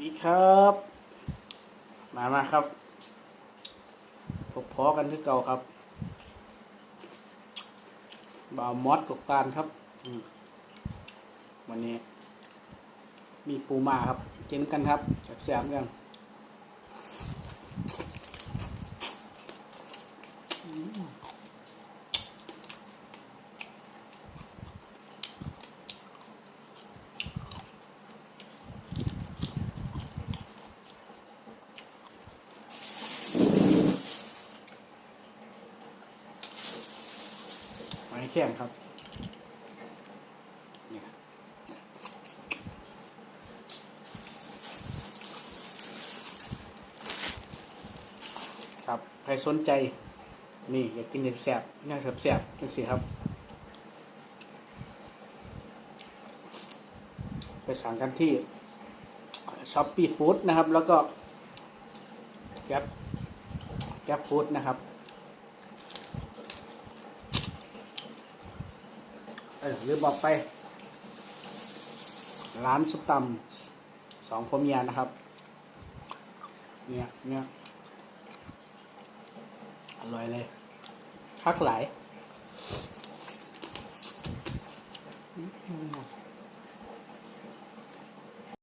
ดีครับ มามาครับพบพอกันที่เก่าครับบ่าวมอสกบกาลครับวันนี้ มีปูมาครับกินกันครับแสบๆกันอืม ไม้แข็งครับเนี่ยครับ ใครสนใจ นี่อยากกินแซ่บๆน่าแซ่บจังสิครับไปสั่งกันที่ช้อปปี้ฟู้ดนะครับ แล้วก็แก๊ปแก๊ปฟู้ดนะครับ เออลืมบอกไป ร้านซุปตำสองพมียนะครับ เนี่ยเนี่ยอร่อยเลยคักหลาย